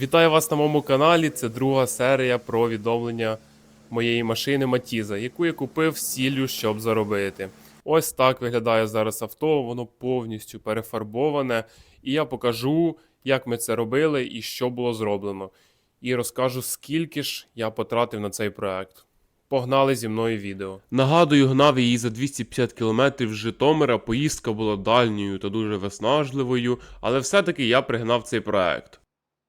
Вітаю вас на моєму каналі. Це друга серія про відновлення моєї машини Матіза, яку я купив з ціллю, щоб заробити. Ось так виглядає зараз авто, воно повністю перефарбоване. І я покажу, як ми це робили і що було зроблено. І розкажу, скільки ж я потратив на цей проект. Погнали зі мною відео. Нагадую, гнав її за 250 км з Житомира. Поїздка була дальньою та дуже виснажливою, але все-таки я пригнав цей проект.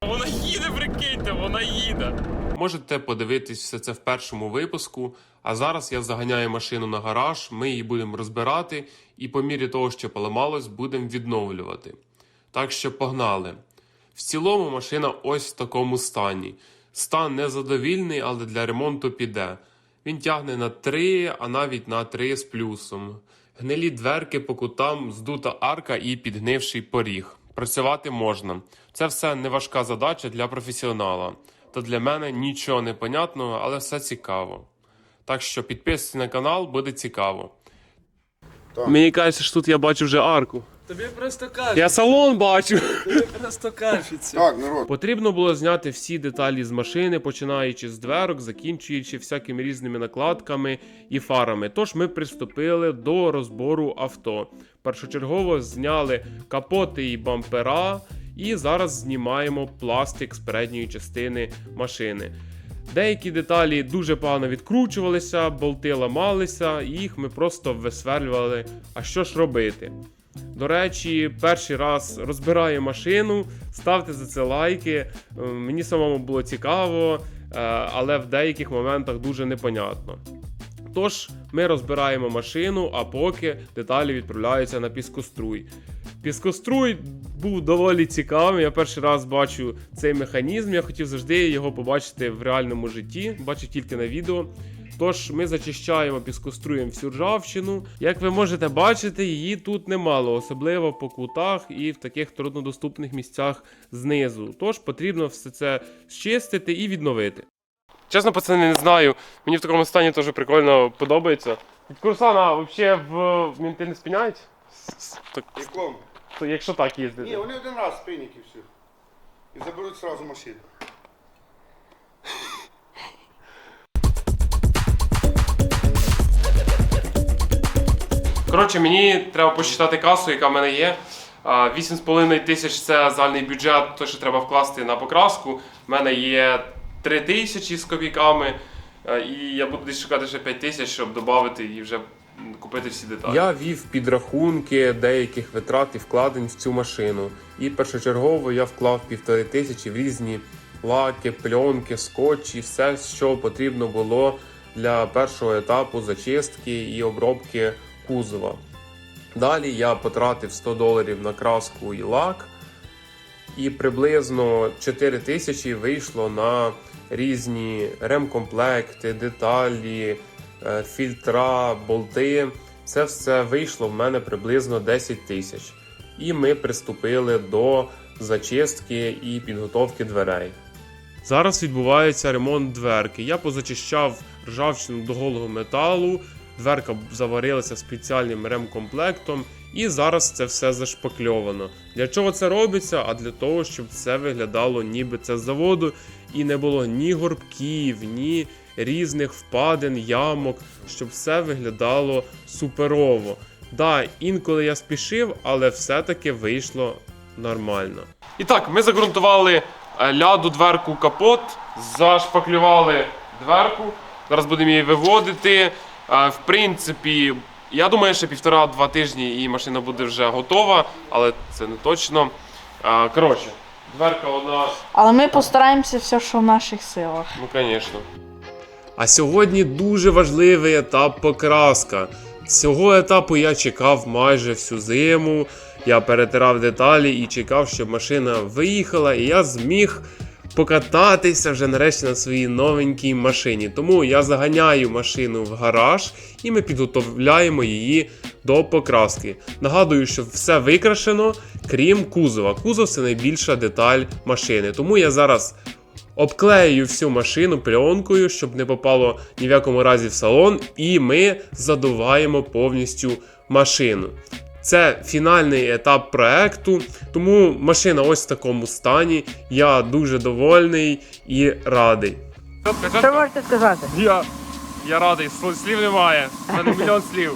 Вона їде, прикиньте, вона їде. Можете подивитись все це в першому випуску. А зараз я заганяю машину на гараж, ми її будемо розбирати, і по мірі того, що поламалось, будемо відновлювати. Так що погнали. В цілому машина ось в такому стані. Стан незадовільний, але для ремонту піде. Він тягне на 3, а навіть на 3 з плюсом. Гнилі дверки по кутам, здута арка і підгнивший поріг. Працювати можна. Це все не важка задача для професіонала. Та для мене нічого не понятного, але все цікаво. Так що підписуйтесь на канал, буде цікаво. Так. Мені кажеться, що тут я бачу вже арку. Тобі просто кажуть, Я салон бачу. тобі просто кажеться. Так, народ, Потрібно було зняти всі деталі з машини, починаючи з дверок, закінчуючи всякими різними накладками і фарами. Тож ми приступили до розбору авто. Першочергово зняли капоти і бампера, і зараз знімаємо пластик з передньої частини машини. Деякі деталі дуже погано відкручувалися, болти ламалися, і їх ми просто висверлювали. А що ж робити? До речі, перший раз розбираю машину, ставте за це лайки. Е, Мені самому було цікаво, е, але в деяких моментах дуже непонятно. Тож ми розбираємо машину, а поки деталі відправляються на піскоструй. Піскоструй був доволі цікавим. Я перший раз бачу цей механізм. Я хотів завжди його побачити в реальному житті, бачив тільки на відео. Тож ми зачищаємо піскоструєм всю ржавчину. Як ви можете бачити, її тут немало, особливо по кутах і в таких труднодоступних місцях знизу. Тож потрібно все це зчистити і відновити. Чесно, пацани, не знаю. Мені в такому стані теж прикольно подобається. Від Курсана взагалі в мінти не спиняють? Так, яком? То якщо так їздити. Ні, вони один раз спинять і. І заберуть сразу машину. Коротше, мені треба посчитати касу, яка в мене є. 8,5 тисяч це загальний бюджет, то що треба вкласти на покраску. У мене є 3 тисячі з копійками. І я буду десь шукати ще 5 тисяч, щоб додати і вже купити всі деталі. Я вів підрахунки деяких витрат і вкладень в цю машину. І першочергово я вклав півтори тисячі в різні лаки, пленки, скотчі, все, що потрібно було для першого етапу зачистки і обробки кузова. Далі я потратив 100 доларів на краску і лак, і приблизно 4 тисячі вийшло на різні ремкомплекти, деталі, фільтра, болти. Це все вийшло в мене приблизно 10 тисяч. І ми приступили до зачистки і підготовки дверей. Зараз відбувається ремонт дверки. Я позачищав ржавчину до голого металу, дверка заварилася спеціальним ремкомплектом, і зараз це все зашпакльовано. Для чого це робиться? А для того, щоб це виглядало ніби це з заводу, і не було ні горбків, ні різних впадин, ямок, щоб все виглядало суперово. Да, інколи я спішив, але все-таки вийшло нормально. І так, ми загрунтували е, ляду дверку капот, зашпаклювали дверку. Зараз будемо її виводити. Е, В принципі, я думаю, що півтора-два тижні і машина буде вже готова, але це не точно. Е, Коротше, дверка одна Але ми постараємося все, що в наших силах. Ну, звісно. А сьогодні дуже важливий етап покраска. Цього етапу я чекав майже всю зиму. Я перетирав деталі і чекав, щоб машина виїхала, і я зміг покататися вже нарешті на своїй новенькій машині. Тому я заганяю машину в гараж і ми підготовляємо її до покраски. Нагадую, що все викрашено, крім кузова. Кузов це найбільша деталь машини. Тому я зараз обклею всю машину пленкою, щоб не попало ні в якому разі в салон, і ми задуваємо повністю машину. Це фінальний етап проекту, тому машина ось в такому стані. Я дуже довольний і радий. Що можете сказати? Я, я радий, слів немає. У мене мільйон слів.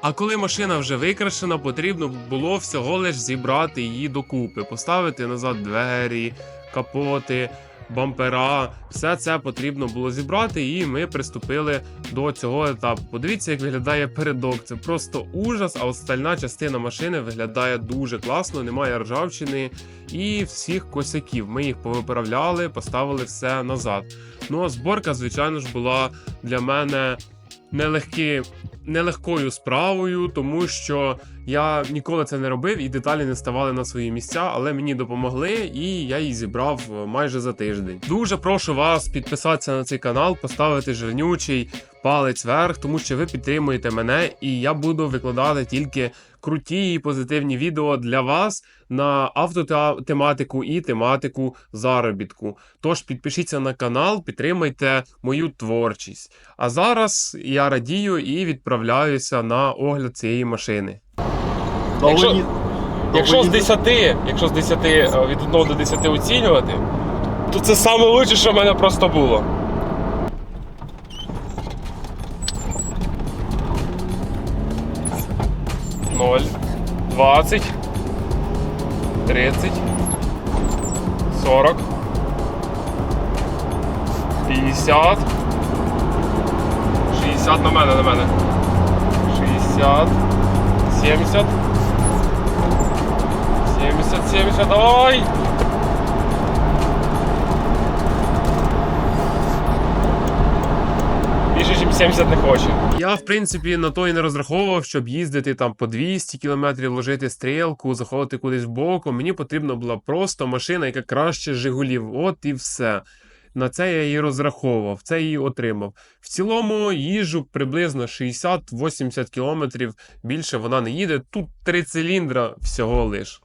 А коли машина вже викрашена, потрібно було всього лиш зібрати її докупи, поставити назад двері, капоти, бампера. Все це потрібно було зібрати, і ми приступили до цього етапу. Подивіться, як виглядає передок. Це просто ужас, а остальна частина машини виглядає дуже класно, немає ржавчини і всіх косяків. Ми їх повиправляли, поставили все назад. Ну а зборка, звичайно ж, була для мене нелегкі, нелегкою справою, тому що я ніколи це не робив і деталі не ставали на свої місця, але мені допомогли, і я її зібрав е, майже за тиждень. Дуже прошу вас підписатися на цей канал, поставити жирнючий палець вверх, тому що ви підтримуєте мене, і я буду викладати тільки круті і позитивні відео для вас на автотематику і тематику заробітку. Тож підпишіться на канал, підтримайте мою творчість. А зараз я радію і відправляюся на огляд цієї машини. Якщо, якщо з 10, якщо з 10 е, від 1 до 10 оцінювати, то це саме лучше, що в мене просто було. Ноль, двадцять, тридцять, сорок, п'ятдесят, шістдесят на мене, на мене. Шістдесят, сімдесят. 70, 70, ой! Більше, ніж 70 не хоче. Я, в принципі, на то і не розраховував, щоб їздити там по 200 км, ложити стрілку, заходити кудись в боку. Мені потрібна була просто машина, яка краще Жигулів. От і все. На це я її розраховував, це її отримав. В цілому їжу приблизно 60-80 км, більше вона не їде. Тут три циліндра всього лиш.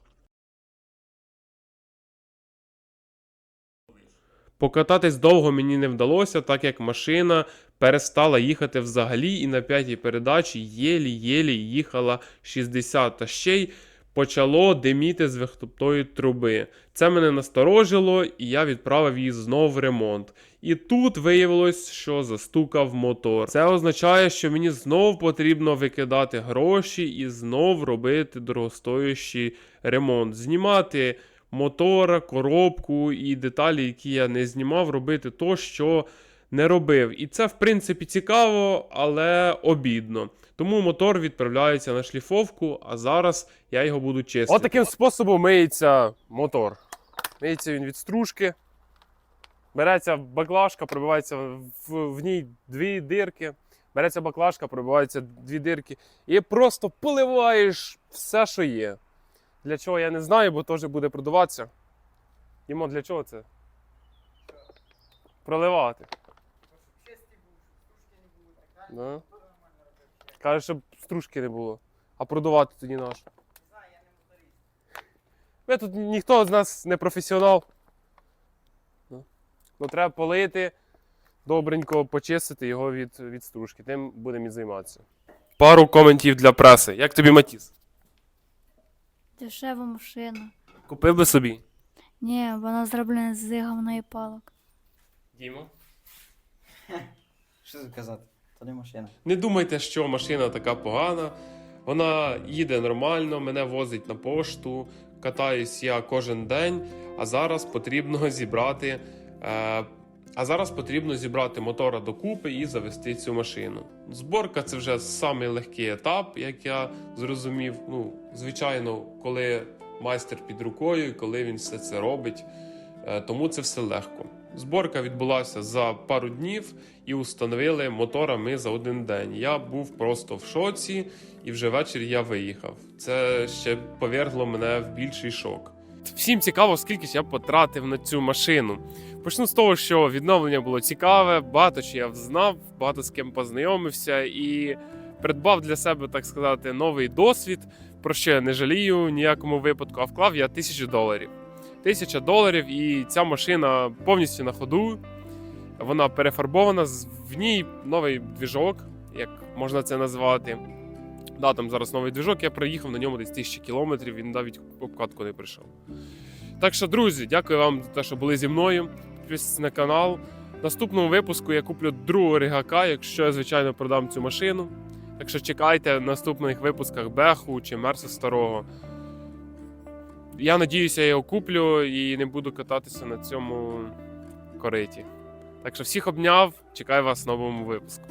Покататись довго мені не вдалося, так як машина перестала їхати взагалі, і на п'ятій передачі єлі-єлі їхала 60, та ще й почало диміти з вихлопної труби. Це мене насторожило, і я відправив її знов в ремонт. І тут виявилось, що застукав мотор. Це означає, що мені знов потрібно викидати гроші і знов робити дорогостоящий ремонт, знімати мотора, коробку і деталі, які я не знімав, робити то, що не робив. І це, в принципі, цікаво, але обідно. Тому мотор відправляється на шліфовку, а зараз я його буду чистити. От таким способом миється мотор. Миється він від стружки. Береться баклажка, пробивається в, в ній дві дирки. Береться баклажка, пробиваються дві дирки. І просто поливаєш все, що є. Для чого я не знаю, бо теж буде продаватися. Йому для чого це? Проливати. Да? Каже, щоб стружки не було. А продавати тоді наш. Ми тут ніхто з нас не професіонал. Ну, треба полити, добренько почистити його від, від стружки. Тим будемо і займатися. Пару коментів для преси. Як тобі Матіс? Дешева машина. Купив би собі? Ні, вона зроблена з говна і палок. Діма? Що тут казати? То не машина. Не думайте, що машина така погана. Вона їде нормально, мене возить на пошту, катаюсь я кожен день, а зараз потрібно зібрати. Е, а зараз потрібно зібрати мотора докупи і завести цю машину. Зборка це вже самий легкий етап, як я зрозумів. Ну, звичайно, коли майстер під рукою, коли він все це робить, е, тому це все легко. Зборка відбулася за пару днів і установили мотора ми за один день. Я був просто в шоці, і вже ввечері я виїхав. Це ще повергло мене в більший шок. Всім цікаво, скільки ж я потратив на цю машину. Почну з того, що відновлення було цікаве, багато що я знав, багато з ким познайомився і придбав для себе, так сказати, новий досвід, про що я не жалію в ніякому випадку, а вклав я тисячу доларів. Тисяча доларів, і ця машина повністю на ходу. Вона перефарбована, в ній новий двіжок, як можна це назвати. Да, там зараз новий двіжок, я проїхав на ньому десь тисячі кілометрів, він навіть обкатку не прийшов. Так що, друзі, дякую вам за те, що були зі мною. Підписуйтесь на канал. В наступному випуску я куплю другого ригака, якщо я, звичайно, продам цю машину. Так що чекайте в наступних випусках Беху чи Мерса старого. Я надіюся, я його куплю і не буду кататися на цьому кориті. Так що всіх обняв, чекаю вас в новому випуску.